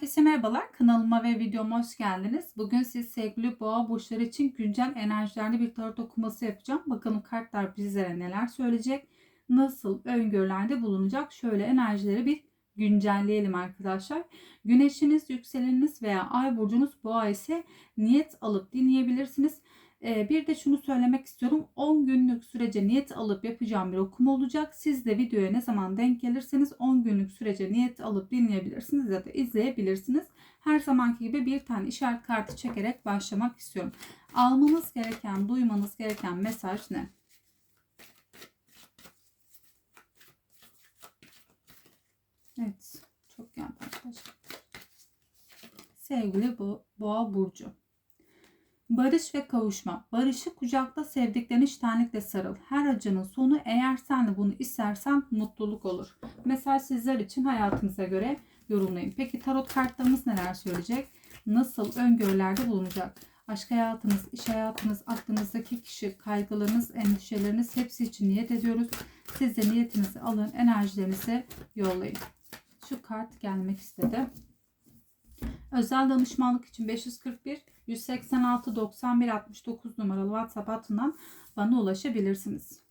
Herkese merhabalar. Kanalıma ve videoma hoş geldiniz. Bugün siz sevgili boğa burçları için güncel enerjilerli bir tarot okuması yapacağım. Bakalım kartlar bizlere neler söyleyecek, nasıl öngörülerde bulunacak. Şöyle enerjileri bir güncelleyelim arkadaşlar. Güneşiniz, yükseleniniz veya ay burcunuz boğa ise niyet alıp dinleyebilirsiniz. Ee, bir de şunu söylemek istiyorum. 10 günlük sürece niyet alıp yapacağım bir okuma olacak. Siz de videoya ne zaman denk gelirseniz 10 günlük sürece niyet alıp dinleyebilirsiniz ya da izleyebilirsiniz. Her zamanki gibi bir tane işaret kartı çekerek başlamak istiyorum. Almanız gereken, duymanız gereken mesaj ne? Evet, çok geldi. Sevgili bu Boğa burcu. Barış ve kavuşma. Barışı kucakta sevdiklerini iştenlikle sarıl. Her acının sonu eğer sen de bunu istersen mutluluk olur. Mesaj sizler için hayatınıza göre yorumlayın. Peki tarot kartlarımız neler söyleyecek? Nasıl öngörülerde bulunacak? Aşk hayatınız, iş hayatınız, aklınızdaki kişi, kaygılarınız, endişeleriniz hepsi için niyet ediyoruz. Siz de niyetinizi alın, enerjilerinizi yollayın. Şu kart gelmek istedi. Özel danışmanlık için 541 186 91 69 numaralı WhatsApp hattından bana ulaşabilirsiniz.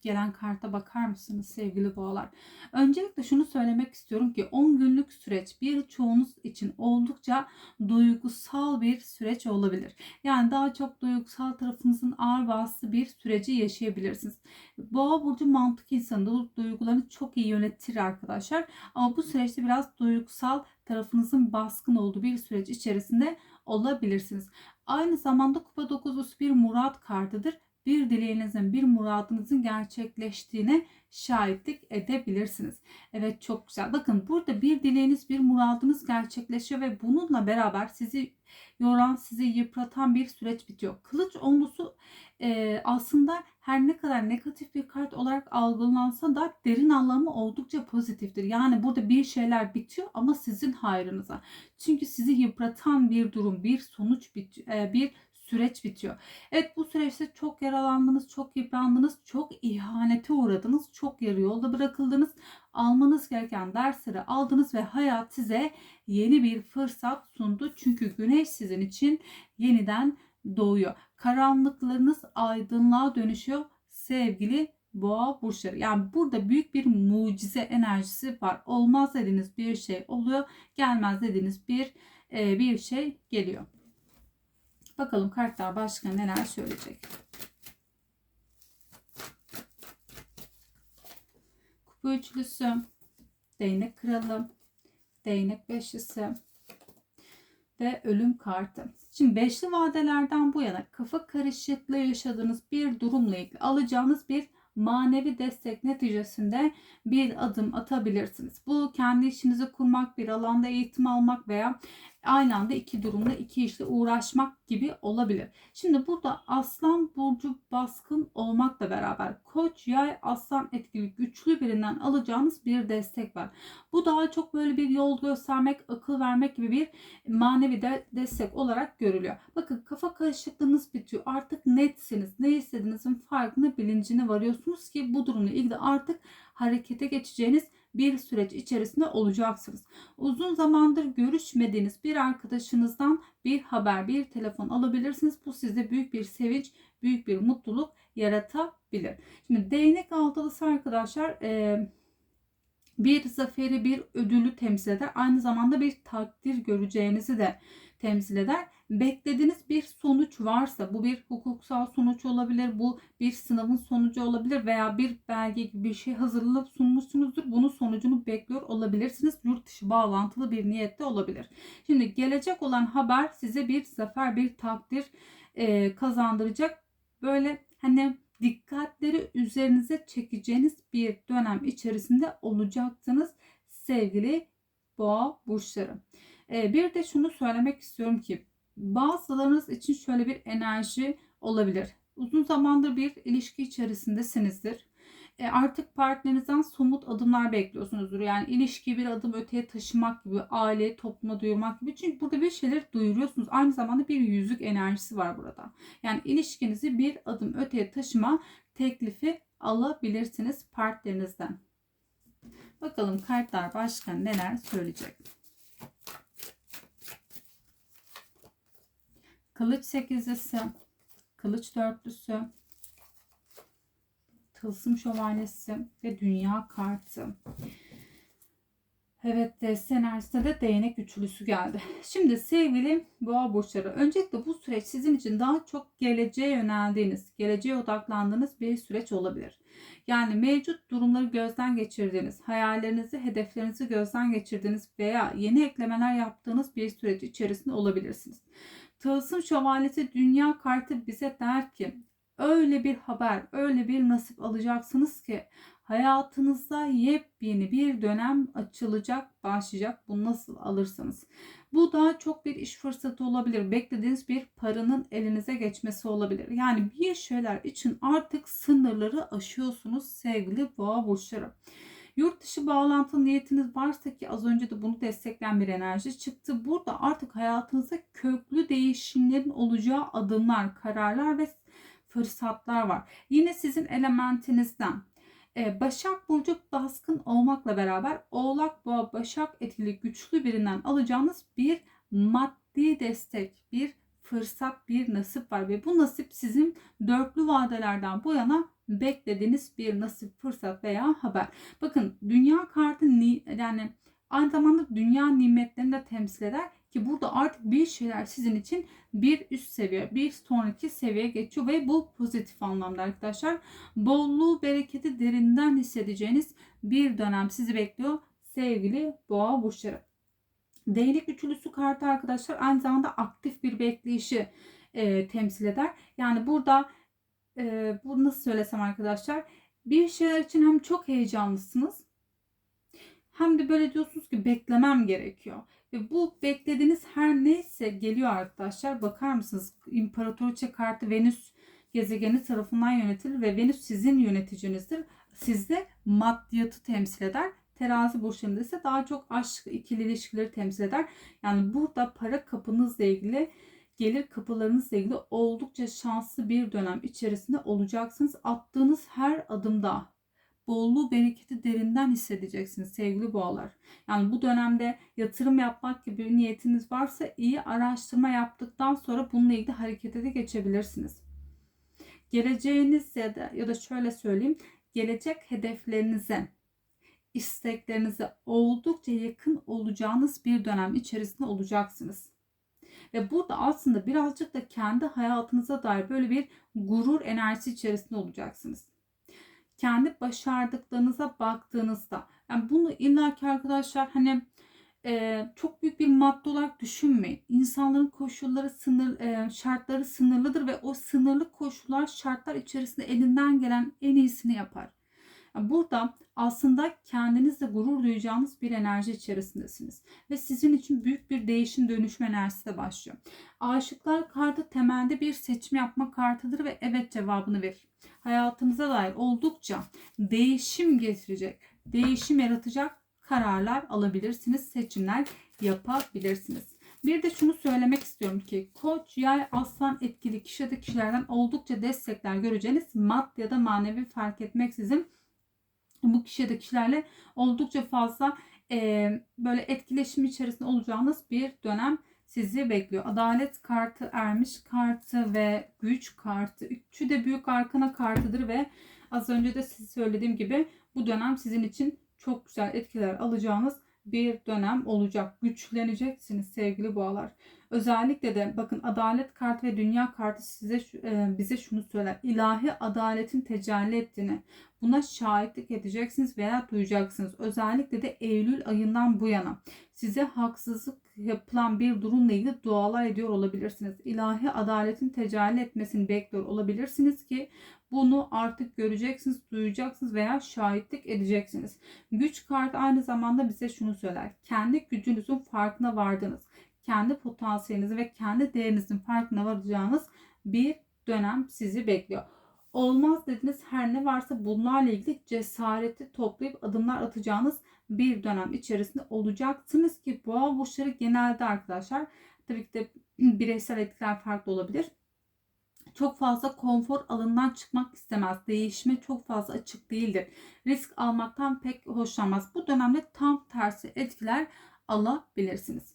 Gelen karta bakar mısınız sevgili boğalar? Öncelikle şunu söylemek istiyorum ki 10 günlük süreç birçoğunuz için oldukça duygusal bir süreç olabilir. Yani daha çok duygusal tarafınızın ağır bastığı bir süreci yaşayabilirsiniz. Boğa burcu mantık insanı duygularını çok iyi yönetir arkadaşlar. Ama bu süreçte biraz duygusal tarafınızın baskın olduğu bir süreç içerisinde olabilirsiniz. Aynı zamanda kupa dokuzlusu bir murat kartıdır. Bir dileğinizin, bir muradınızın gerçekleştiğine şahitlik edebilirsiniz. Evet çok güzel. Bakın burada bir dileğiniz, bir muradınız gerçekleşiyor ve bununla beraber sizi yoran, sizi yıpratan bir süreç bitiyor. Kılıç onlusu e, aslında her ne kadar negatif bir kart olarak algılansa da derin anlamı oldukça pozitiftir. Yani burada bir şeyler bitiyor ama sizin hayrınıza. Çünkü sizi yıpratan bir durum, bir sonuç bitiyor, e, bir süreç bitiyor. Evet bu süreçte çok yaralandınız, çok yıprandınız, çok ihanete uğradınız, çok yarı yolda bırakıldınız. Almanız gereken dersleri aldınız ve hayat size yeni bir fırsat sundu. Çünkü güneş sizin için yeniden doğuyor. Karanlıklarınız aydınlığa dönüşüyor sevgili boğa burçları. Yani burada büyük bir mucize enerjisi var. Olmaz dediğiniz bir şey oluyor. Gelmez dediğiniz bir e, bir şey geliyor. Bakalım kartlar başka neler söyleyecek. Kupa üçlüsü, değnek kralı, değnek beşlisi ve ölüm kartı. Şimdi beşli vadelerden bu yana kafa karışıklığı yaşadığınız bir durumla ilgili alacağınız bir manevi destek neticesinde bir adım atabilirsiniz. Bu kendi işinizi kurmak, bir alanda eğitim almak veya aynı anda iki durumda iki işle uğraşmak gibi olabilir. Şimdi burada aslan burcu baskın olmakla beraber koç yay aslan etkili güçlü birinden alacağınız bir destek var. Bu daha çok böyle bir yol göstermek, akıl vermek gibi bir manevi de destek olarak görülüyor. Bakın kafa karışıklığınız bitiyor. Artık netsiniz. Ne istediğinizin farkında bilincine varıyorsunuz ki bu durumla ilgili artık harekete geçeceğiniz bir süreç içerisinde olacaksınız. Uzun zamandır görüşmediğiniz bir arkadaşınızdan bir haber, bir telefon alabilirsiniz. Bu size büyük bir sevinç, büyük bir mutluluk yaratabilir. Şimdi değnek altılısı arkadaşlar bir zaferi, bir ödülü temsil eder. Aynı zamanda bir takdir göreceğinizi de temsil eder. Beklediğiniz bir sonuç varsa bu bir hukuksal sonuç olabilir, bu bir sınavın sonucu olabilir veya bir belge gibi bir şey hazırlayıp sunmuşsunuzdur. Bunun sonucunu bekliyor olabilirsiniz. Yurt dışı bağlantılı bir niyette olabilir. Şimdi gelecek olan haber size bir zafer, bir takdir e, kazandıracak. Böyle hani dikkatleri üzerinize çekeceğiniz bir dönem içerisinde olacaksınız sevgili boğa burçları. Ee, bir de şunu söylemek istiyorum ki bazılarınız için şöyle bir enerji olabilir. Uzun zamandır bir ilişki içerisindesinizdir. E artık partnerinizden somut adımlar bekliyorsunuzdur. Yani ilişkiyi bir adım öteye taşımak gibi, aile, topluma duyurmak gibi. Çünkü burada bir şeyler duyuruyorsunuz. Aynı zamanda bir yüzük enerjisi var burada. Yani ilişkinizi bir adım öteye taşıma teklifi alabilirsiniz partnerinizden. Bakalım kartlar başka neler söyleyecek. Kılıç sekizlisi, kılıç dörtlüsü, tılsım şövalyesi ve dünya kartı. Evet deste enerjisinde de değnek üçlüsü geldi. Şimdi sevgili boğa burçları öncelikle bu süreç sizin için daha çok geleceğe yöneldiğiniz, geleceğe odaklandığınız bir süreç olabilir. Yani mevcut durumları gözden geçirdiğiniz, hayallerinizi, hedeflerinizi gözden geçirdiğiniz veya yeni eklemeler yaptığınız bir süreç içerisinde olabilirsiniz. Tılsım şövalyesi dünya kartı bize der ki öyle bir haber, öyle bir nasip alacaksınız ki hayatınızda yepyeni bir dönem açılacak, başlayacak. Bunu nasıl alırsanız. Bu daha çok bir iş fırsatı olabilir. Beklediğiniz bir paranın elinize geçmesi olabilir. Yani bir şeyler için artık sınırları aşıyorsunuz sevgili boğa burçları. Yurt dışı bağlantı niyetiniz varsa ki az önce de bunu destekleyen bir enerji çıktı. Burada artık hayatınızda köklü değişimlerin olacağı adımlar, kararlar ve fırsatlar var. Yine sizin elementinizden e, Başak Burcu baskın olmakla beraber Oğlak Boğa Başak etkili güçlü birinden alacağınız bir maddi destek, bir fırsat, bir nasip var ve bu nasip sizin dörtlü vadelerden bu yana beklediğiniz bir nasip, fırsat veya haber. Bakın dünya kartı yani aynı zamanda dünya nimetlerini de temsil eder ki burada artık bir şeyler sizin için bir üst seviye, bir sonraki seviyeye geçiyor ve bu pozitif anlamda arkadaşlar. Bolluğu, bereketi derinden hissedeceğiniz bir dönem sizi bekliyor sevgili boğa burçları. Değnek üçlüsü kartı arkadaşlar aynı zamanda aktif bir bekleyişi e, temsil eder. Yani burada e, bu nasıl söylesem arkadaşlar bir şeyler için hem çok heyecanlısınız hem de böyle diyorsunuz ki beklemem gerekiyor. Ve bu beklediğiniz her neyse geliyor arkadaşlar. Bakar mısınız? İmparatoriçe kartı Venüs gezegeni tarafından yönetilir ve Venüs sizin yöneticinizdir. Sizde maddiyatı temsil eder. Terazi burçlarında ise daha çok aşk, ikili ilişkileri temsil eder. Yani burada para kapınızla ilgili gelir kapılarınızla ilgili oldukça şanslı bir dönem içerisinde olacaksınız. Attığınız her adımda bolluğu, bereketi derinden hissedeceksiniz sevgili boğalar. Yani bu dönemde yatırım yapmak gibi bir niyetiniz varsa iyi araştırma yaptıktan sonra bununla ilgili harekete de geçebilirsiniz. Geleceğiniz ya da ya da şöyle söyleyeyim, gelecek hedeflerinize, isteklerinize oldukça yakın olacağınız bir dönem içerisinde olacaksınız. Ve burada aslında birazcık da kendi hayatınıza dair böyle bir gurur enerjisi içerisinde olacaksınız kendi başardıklarınıza baktığınızda yani bunu illaki arkadaşlar hani e, çok büyük bir madde olarak düşünmeyin. İnsanların koşulları sınır e, şartları sınırlıdır ve o sınırlı koşullar şartlar içerisinde elinden gelen en iyisini yapar. Burada aslında kendinizle gurur duyacağınız bir enerji içerisindesiniz. Ve sizin için büyük bir değişim dönüşme enerjisi de başlıyor. Aşıklar kartı temelde bir seçim yapma kartıdır ve evet cevabını verir. Hayatınıza dair oldukça değişim getirecek, değişim yaratacak kararlar alabilirsiniz, seçimler yapabilirsiniz. Bir de şunu söylemek istiyorum ki koç, yay, aslan etkili kişi kişilerden oldukça destekler göreceğiniz maddi ya da manevi fark etmeksizin bu kişi ya da kişilerle oldukça fazla e, böyle etkileşim içerisinde olacağınız bir dönem sizi bekliyor. Adalet kartı, ermiş kartı ve güç kartı. Üçü de büyük arkana kartıdır ve az önce de size söylediğim gibi bu dönem sizin için çok güzel etkiler alacağınız bir dönem olacak. Güçleneceksiniz sevgili boğalar. Özellikle de bakın adalet kartı ve dünya kartı size e, bize şunu söyler. İlahi adaletin tecelli ettiğini, buna şahitlik edeceksiniz veya duyacaksınız. Özellikle de Eylül ayından bu yana size haksızlık yapılan bir durumla ilgili dualar ediyor olabilirsiniz. İlahi adaletin tecelli etmesini bekliyor olabilirsiniz ki bunu artık göreceksiniz, duyacaksınız veya şahitlik edeceksiniz. Güç kartı aynı zamanda bize şunu söyler. Kendi gücünüzün farkına vardınız. Kendi potansiyelinizi ve kendi değerinizin farkına varacağınız bir dönem sizi bekliyor. Olmaz dediniz her ne varsa bunlarla ilgili cesareti toplayıp adımlar atacağınız bir dönem içerisinde olacaksınız ki boğa burçları genelde arkadaşlar tabii ki de bireysel etkiler farklı olabilir çok fazla konfor alanından çıkmak istemez. Değişime çok fazla açık değildir. Risk almaktan pek hoşlanmaz. Bu dönemde tam tersi etkiler alabilirsiniz.